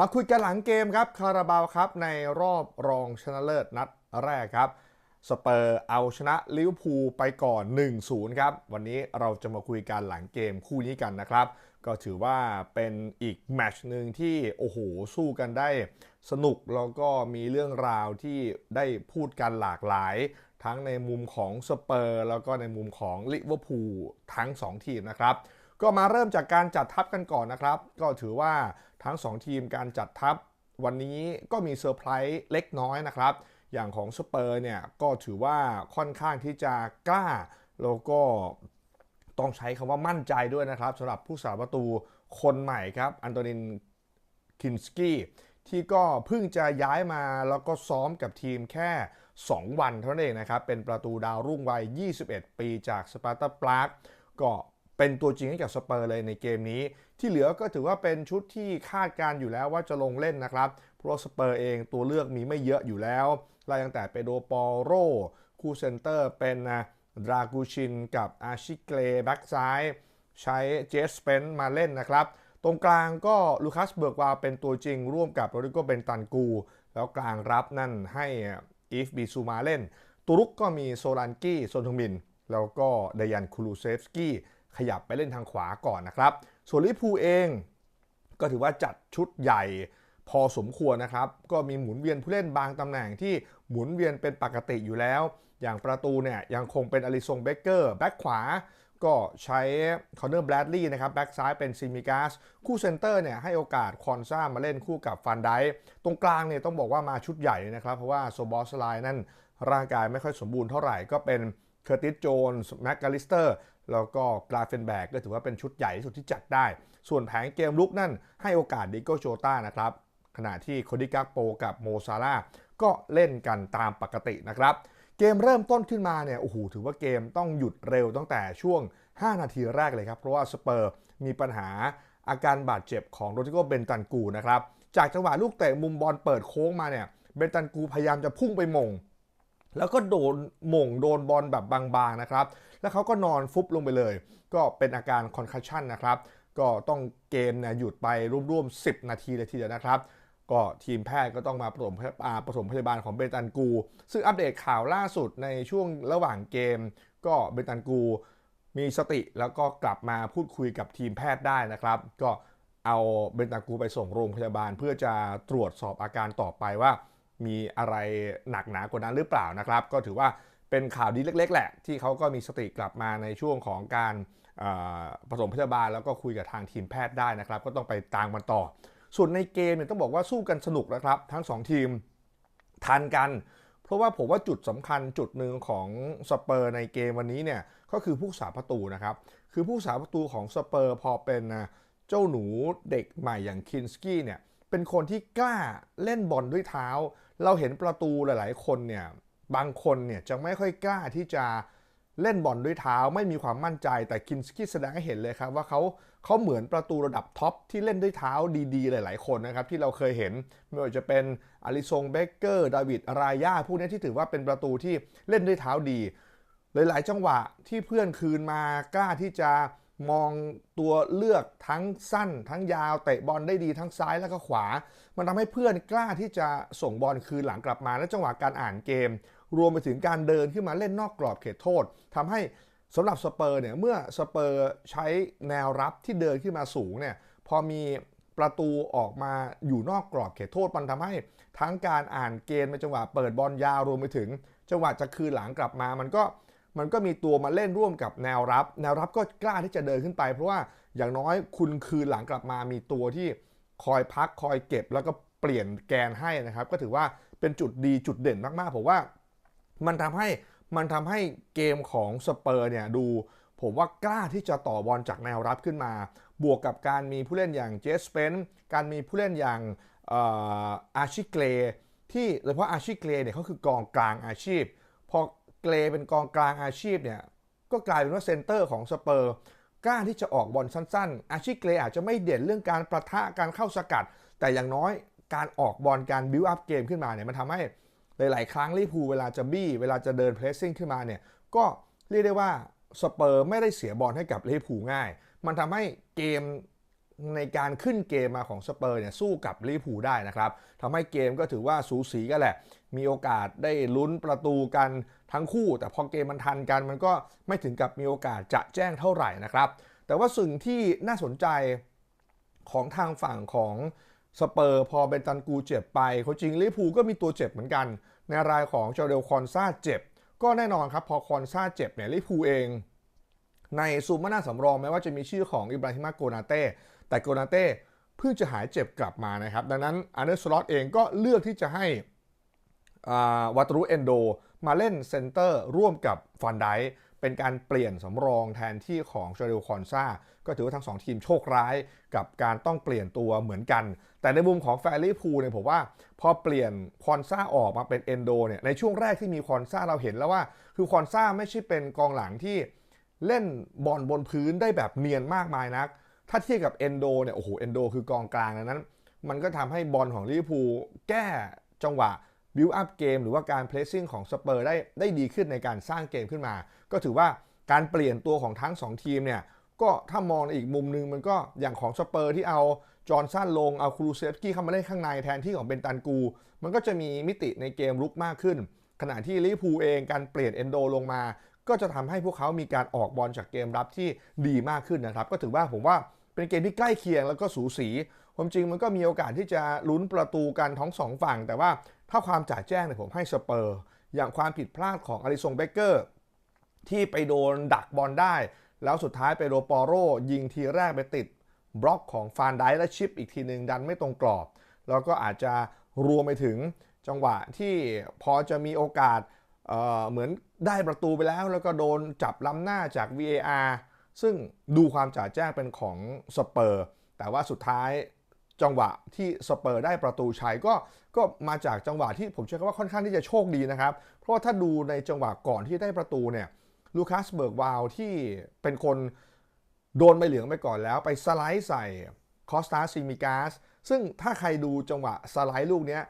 มาคุยกันหลังเกมครับคาราบาวครับในรอบรองชนะเลิศนัดแรกครับสเปอร์เอาชนะลิเวอร์พูลไปก่อน 1-0 ครับ วันนี้เราจะมาคุยกันหลังเกมคู่นี้กันนะครับ ก็ถือว่าเป็นอีกแมตช์หนึ่งที่โอ้โหสู้กันได้สนุกแล้วก็มีเรื่องราวที่ได้พูดกันหลากหลาย ทั้งในมุมของสเปอร์แล้วก็ในมุมของลิเวอร์พูลทั้ง 2 ทีมนะครับ ก็มาเริ่มจากการจัดทัพกันก่อนนะครับ ก็ถือว่า ทั้ง 2 ทีมการจัดทัพวันนี้ก็มีเซอร์ไพรส์เล็กน้อยนะครับ อย่างของสเปอร์เนี่ยก็ถือว่าค่อนข้างที่จะกล้า แล้วก็ต้องใช้คำว่ามั่นใจด้วยนะครับสำหรับผู้สาประตูคนใหม่ครับ อันโตนินคินสกี้ที่ก็เพิ่งจะย้ายมาแล้วก็ซ้อมกับทีมแค่ 2 วันเท่านั้นเองนะครับ เป็นประตูดาวรุ่งวัย 21 ปีจากสปาร์ตาปรากก็ เป็นตัวจริงให้กับสเปอร์เลยในเกมนี้ ที่เหลือก็ถือว่าเป็นชุดที่คาดการอยู่แล้วว่าจะลงเล่นนะครับ เพราะสเปอร์เองตัวเลือกมีไม่เยอะอยู่แล้วไล่ตั้งแต่เปโดปอโรคู่เซนเตอร์เป็นดรากูชินกับอาชิเกลแบ็กซ้ายใช้เจสเปนมาเล่นนะครับ ตรงกลางก็ลูคัสเบิร์กวาเป็นตัวจริงร่วมกับโรดิโกเบนตันกู แล้วกลางรับนั่นให้อีฟบีซูมาเล่นตัวรุกก็มีโซลันกี้โซนทงมิน แล้วก็เดยันคูลูเซฟสกี้ ขยับไปเล่นทางขวาก่อนนะครับ ส่วนลิพูเองก็ถือว่าจัดชุดใหญ่พอสมควรนะครับ ก็มีหมุนเวียนผู้เล่นบางตำแหน่งที่หมุนเวียนเป็นปกติอยู่แล้ว อย่างประตูเนี่ยยังคงเป็นอลิซงเบเกอร์แบ็คขวาก็ใช้คอนเนอร์แบรดลีย์นะครับแบ็กซ้ายเป็นซิมิกาสคู่เซนเตอร์เนี่ยให้โอกาสคอนซ่ามาเล่นคู่กับฟันไดตรงกลางเนี่ยต้องบอกว่ามาชุดใหญ่นะครับ เพราะว่าโซบอสไลน์นั่นร่างกายไม่ค่อยสมบูรณ์เท่าไหร่ก็เป็นเคอร์ติสโจนส์แม็กกาลิสเตอร์ แล้วก็กราเฟนแบกก็ถือว่าเป็นชุดใหญ่ที่สุดที่จัดได้ ส่วนแผงเกมลุกนั่นให้โอกาสดิโกโจต้านะครับ ขณะที่โคดิกาโปกับโมซาร่าก็เล่นกันตามปกตินะครับ เกมเริ่มต้นขึ้นมาเนี่ยโอ้โหถือว่าเกมต้องหยุดเร็วตั้งแต่ช่วง 5 นาทีแรกเลยครับ เพราะว่าสเปอร์มีปัญหาอาการบาดเจ็บของโรดิโกเบนตันกูนะครับ จากจังหวะลูกเตะมุมบอลเปิดโค้งมาเนี่ยเบนตันกูพยายามจะพุ่งไปมง แล้วก็โดนมงโดนบอลแบบบางๆนะครับ แล้วเขาก็นอนฟุบลงไปเลย ก็เป็นอาการคอนคัชชันนะครับ ก็ต้องเกมเนี่ยหยุดไปร่วมๆ 10 นาทีเลยทีเดียวนะครับ ก็ทีมแพทย์ก็ต้องมาปฐมปฐมพยาบาลของเบตันกู ซึ่งอัปเดตข่าวล่าสุดในช่วงระหว่างเกม ก็เบตันกู มีสติแล้วก็กลับมาพูดคุยกับทีมแพทย์ได้นะครับ ก็เอาเบนตันกูไปส่งโรงพยาบาล เพื่อจะตรวจสอบอาการต่อไปว่า มีอะไรหนักหนากว่านั้นหรือเปล่านะครับ ก็ถือว่า เป็นข่าวดีเล็ก ๆ แหละ ที่เขาก็มีสติกลับมาในช่วงของการผสมพยาบาลแล้วก็คุยกับทางทีมแพทย์ได้นะครับ ก็ต้องไปตามมันต่อ ส่วนในเกมเนี่ยต้องบอกว่าสู้กันสนุกนะครับ ทั้ง 2 ทีมทันกัน เพราะว่าผมว่าจุดสำคัญจุดหนึ่งของสเปอร์ในเกมวันนี้เนี่ยก็คือผู้สาประตูนะครับ คือผู้สาประตูของสเปอร์พอเป็นเจ้าหนูเด็กใหม่อย่างคินสกี้เนี่ยเป็นคนที่กล้าเล่นบอลด้วยเท้า เราเห็นประตูหลาย ๆ คนเนี่ย บางคนเนี่ยจะไม่ค่อยกล้าที่จะเล่นบอลด้วยเท้าไม่มีความมั่นใจแต่คินสกี้แสดงให้เห็นเลยครับว่าเขาเขาเหมือนประตูระดับท็อปที่เล่นด้วยเท้าดีๆ หลายๆ คนนะครับที่เราเคยเห็นไม่ว่าจะเป็นอาริซงเบเกอร์ดาวิดรายาพวกนี้ที่ถือว่าเป็นประตูที่เล่นด้วยเท้าดี หลายๆ จังหวะที่เพื่อนคืนมากล้าที่จะ มองตัวเลือกทั้งสั้น ทั้งยาวเตะบอลได้ดีทั้งซ้ายแล้วก็ขวา มันทำให้เพื่อนกล้าที่จะส่งบอลคืนหลังกลับมาและจังหวะการอ่านเกม รวมไปถึงการเดินขึ้นมาเล่นนอกกรอบเขตโทษทำให้สำหรับสเปอร์เนี่ยเมื่อสเปอร์ใช้แนวรับที่เดินขึ้นมาสูงเนี่ยพอมีประตูออกมาอยู่นอกกรอบเขตโทษมันทำให้ทั้งการอ่านเกมในจังหวะเปิดบอลยาวรวมไปถึง จังหวะจะคืนหลังกลับมามันก็ มันก็มีตัวมาเล่นร่วมกับแนวรับ แนวรับก็กล้าที่จะเดินขึ้นไป เพราะว่าอย่างน้อยคุณคืนหลังกลับมามีตัวที่คอยพักคอยเก็บ แล้วก็เปลี่ยนแกนให้นะครับ ก็ถือว่าเป็นจุดดีจุดเด่นมากๆผมว่ามันทำให้มันทำให้เกมของสเปอร์เนี่ยดู ผมว่ากล้าที่จะต่อบอลจากแนวรับขึ้นมา บวกกับการมีผู้เล่นอย่างเจสเปนการมีผู้เล่นอย่างอาชิเกรที่โดยเฉพาะอาชิเกรเนี่ยเขาคือกองกลางอาชีพ พอ เกรเป็นกองกลางอาชีพเนี่ยก็กลายเป็นว่าเซนเตอร์ของสเปอร์กล้าที่จะออกบอลสั้นๆ อาชีพเกรอาจจะไม่เด่นเรื่องการประทะการเข้าสกัด แต่อย่างน้อยการออกบอลการบิวอัพเกมขึ้นมาเนี่ยมันทำให้หลายๆ ครั้งลิพูเวลาจะบี้เวลาจะเดินเพรสซิ่งขึ้นมาเนี่ยก็เรียกได้ว่าสเปอร์ไม่ได้เสียบอลให้กับลิพูง่าย มันทำให้เกมในการขึ้นเกมมาของสเปอร์เนี่ยสู้กับลิเวอร์พูได้นะครับทำให้เกมก็ถือว่าสูสีกันแหละ มีโอกาสได้ลุ้นประตูกันทั้งคู่ แต่พอเกมมันทันกันมันก็ไม่ถึงกับมีโอกาสจะแจ้งเท่าไหร่นะครับ แต่ว่าสิ่งที่น่าสนใจของทางฝั่งของสเปอร์พอเบนตันกูเจ็บไปเขาจริงลิพูก็มีตัวเจ็บเหมือนกัน ในรายของจอร์เดลคอนซาเจ็บ ก็แน่นอนครับพอคอนซาเจ็บเนี่ยลิพูเอง ในซูมาน่าสำรองแม้ว่าจะมีชื่อของอิบราฮิมาโกนาเต้แต่โกนาเต้เพิ่งจะหายเจ็บกลับมานะครับ ดังนั้นอันเดอร์สล็อตเองก็เลือกที่จะให้ วัตรุเอนโดมาเล่นเซนเตอร์ร่วมกับฟันไดเป็นการเปลี่ยนสำรองแทนที่ของเชอริลคอนซาก็ถือว่าทั้ง 2 ทีมโชคร้ายกับการต้องเปลี่ยนตัวเหมือนกัน แต่ในมุมของแฟรี่พูเนี่ยผมว่า พอเปลี่ยนคอนซาออกมาเป็นเอนโดเนี่ยในช่วงแรกที่มีคอนซาเราเห็นแล้วว่า คือคอนซาไม่ใช่เป็นกองหลังที่เล่นบอลบนพื้นได้แบบเนียนมากมายนัก ถ้าเทียบกับเอนโดเนี่ยโอ้โหเอนโดคือกองกลางนั้น มันก็ทำให้บอลของลิเวอร์พูลแก้จังหวะ บิวอัพเกมหรือว่าการเพลสซิ่งของสเปอร์ได้ได้ดีขึ้นในการสร้างเกมขึ้นมา ก็ถือว่าการเปลี่ยนตัวของทั้ง 2 ทีมเนี่ยก็ถ้ามองในอีกมุมนึงมันก็อย่างของสเปอร์ที่เอาจอร์นสันลงเอาครูเซฟกี้เข้ามาเล่นข้างในแทนที่ของเบนตันกู มันก็จะมีมิติในเกมลุกมากขึ้น ขณะที่ลิเวอร์พูลเองการเปลี่ยนเอนโดลงมา ก็จะทำให้พวกเขามีการออกบอลจากเกมรับที่ดีมากขึ้นนะครับ ก็ถือว่าผมว่า เป็นเกมที่ใกล้เคียงแล้วก็สูสี ความจริงมันก็มีโอกาสที่จะลุ้นประตูกันทั้งสองฝั่ง แต่ว่าถ้าความจ่าแจ้งเนี่ยผมให้สเปอร์ อย่างความผิดพลาดของอาริซงเบเกอร์ที่ไปโดนดักบอลได้ แล้วสุดท้ายไปโรปอโรยิงทีแรกไปติดบล็อกของฟานไดและชิปอีกทีหนึ่งดันไม่ตรงกรอบ แล้วก็อาจจะรวมไปถึงจังหวะที่พอจะมีโอกาสเเหมือนได้ประตูไปแล้ว แล้วก็โดนจับล้ำหน้าจาก VAR ซึ่งดูความจ่าแจ้งเป็นของสเปอร์ แต่ว่าสุดท้ายจังหวะที่สเปอร์ได้ประตูชัยก็ก็มาจากจังหวะที่ผมเชื่อว่าค่อนข้างที่จะโชคดีนะครับ เพราะว่าถ้าดูในจังหวะก่อนที่ได้ประตูเนี่ยลูคัสเบิร์กวาวที่เป็นคนโดนใบเหลืองไปก่อนแล้ว ไปสไลด์ใส่คอสตาซิมิกาสซึ่งถ้าใครดูจังหวะสไลด์ลูกนี้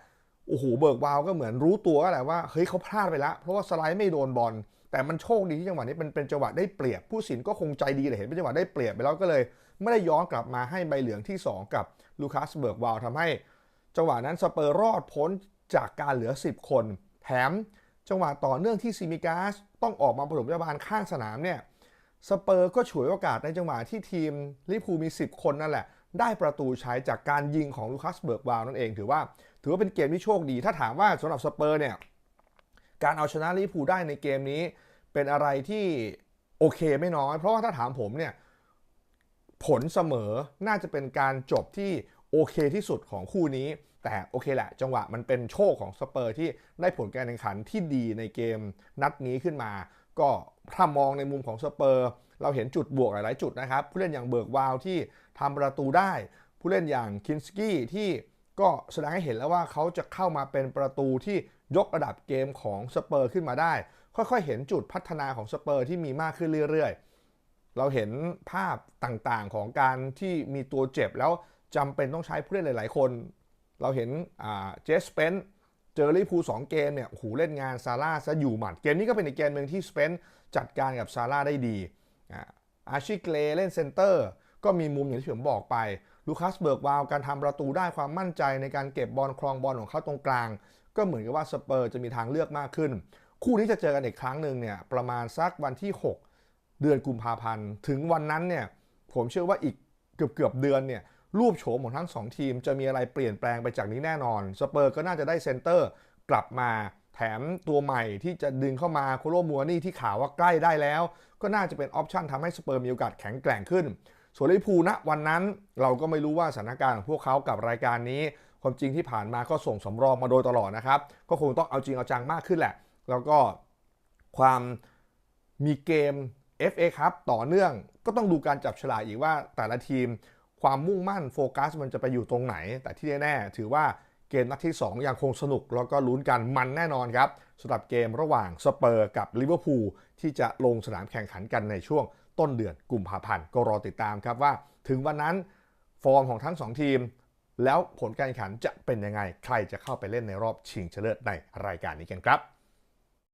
โอ้โหเบิร์กวาวก็เหมือนรู้ตัวแหละว่าเฮ้ยเขาพลาดไปแล้ว เพราะว่าสไลด์ไม่โดนบอล แต่มันโชคดีที่จังหวะนี้เป็นเป็นจังหวะได้เปรียบผู้สินก็คงใจดีเลยเห็นเป็นจังหวะได้เปรียบไปแล้วก็เลย ไม่ได้ย้อนกลับมาให้ใบเหลืองที่ 2 กับลูคัสเบิร์กวาวทำให้ จังหวะนั้นสเปอร์รอดพ้นจากการเหลือ 10 คน แถมจังหวะต่อเนื่องที่ซิมิกาสต้องออกมาปฐมพยาบาลข้างสนามเนี่ยสเปอร์ก็ฉวยโอกาสในจังหวะที่ทีมลิพูมี 10 คนนั่นแหละ ได้ประตูใช้จากการยิงของลูคัสเบิร์กวาวนั่นเองถือว่า ถือว่าเป็นเกมที่โชคดี ถ้าถามว่าสำหรับสเปอร์เนี่ย การเอาชนะลิพูได้ในเกมนี้ เป็นอะไรที่โอเคไม่น้อย เพราะว่าถ้าถามผมเนี่ยผลเสมอน่าจะเป็นการจบที่โอเคที่สุดของคู่นี้ แต่โอเคแหละ จังหวะมันเป็นโชคของสเปอร์ที่ได้ผลการแข่งขันที่ดีในเกมนัดนี้ขึ้นมา ก็ถ้ามองในมุมของสเปอร์ เราเห็นจุดบวกหลาย ๆ จุดนะครับ ผู้เล่นอย่างเบิร์กวาวที่ทำประตูได้ ผู้เล่นอย่างคินสกี้ที่ ก็แสดงให้เห็นแล้วว่าเขาจะเข้ามาเป็นประตูที่ยกระดับเกมของสเปอร์ขึ้นมาได้ ค่อยๆ เห็นจุดพัฒนาของสเปอร์ที่มีมากขึ้นเรื่อยๆ เราเห็นภาพต่างๆของการที่มีตัวเจ็บแล้วจำเป็นต้องใช้ผู้เล่นหลายๆ คน เราเห็นเจสเปนเจอรีพูสองเกมเนี่ยหูเล่นงานซาร่าซะอยู่หมัด เกมนี้ก็เป็นอีกเกมหนึ่งที่สเปนจัดการกับซาร่าได้ดีอาชิเกเลเล่นเซนเตอร์ก็มีมุมอย่างที่ผมบอกไป ลูคัสเบิร์กวาวการทำประตูได้ความมั่นใจในการเก็บบอลครองบอลของเขาตรงกลาง ก็เหมือนกับว่าสเปอร์จะมีทางเลือกมากขึ้น คู่นี้จะเจอกันอีกครั้งหนึ่งเนี่ยประมาณสักวันที่ 6 เดือนกุมภาพันธ์ ถึงวันนั้นเนี่ยผมเชื่อว่าอีกเกือบเกือบเดือนเนี่ยรูปโฉมของทั้ง 2 ทีมจะมีอะไรเปลี่ยนแปลงไปจากนี้แน่นอนสเปอร์ก็น่าจะได้เซนเตอร์กลับมาแถมตัวใหม่ที่จะดึงเข้ามาโคโลมัวนี่ที่ข่าวว่าใกล้ได้แล้ว ก็น่าจะเป็นออปชันทำให้สเปอร์มีโอกาสแข็งแกร่งขึ้น ส่วนลิพูนะวันนั้นเราก็ไม่รู้ว่าสถานการณ์ของพวกเขากับรายการนี้ ความจริงที่ผ่านมาก็ส่งสำรองมาโดยตลอดนะครับ ก็คงต้องเอาจริงเอาจังมากขึ้นแหละ แล้วก็ความมีเกม FA ครับต่อเนื่องก็ต้องดูการจับฉลากอีกว่าแต่ละทีมความมุ่งมั่นโฟกัสมันจะไปอยู่ตรงไหน แต่ที่แน่ๆถือว่าเกมนัดที่ 2 ยังคงสนุก แล้วก็ลุ้นกันมันแน่นอนครับสำหรับเกมระหว่างสเปอร์กับลิเวอร์พูลที่จะลงสนามแข่งขันกันในช่วง ต้นเดือนกุมภาพันธ์ก็รอติดตามครับว่า ถึงวันนั้นฟอร์มของทั้ง 2 ทีม แล้วผลการแข่งขันจะเป็นยังไง ใครจะเข้าไปเล่นในรอบชิงชนะเลิศในรายการนี้กันครับ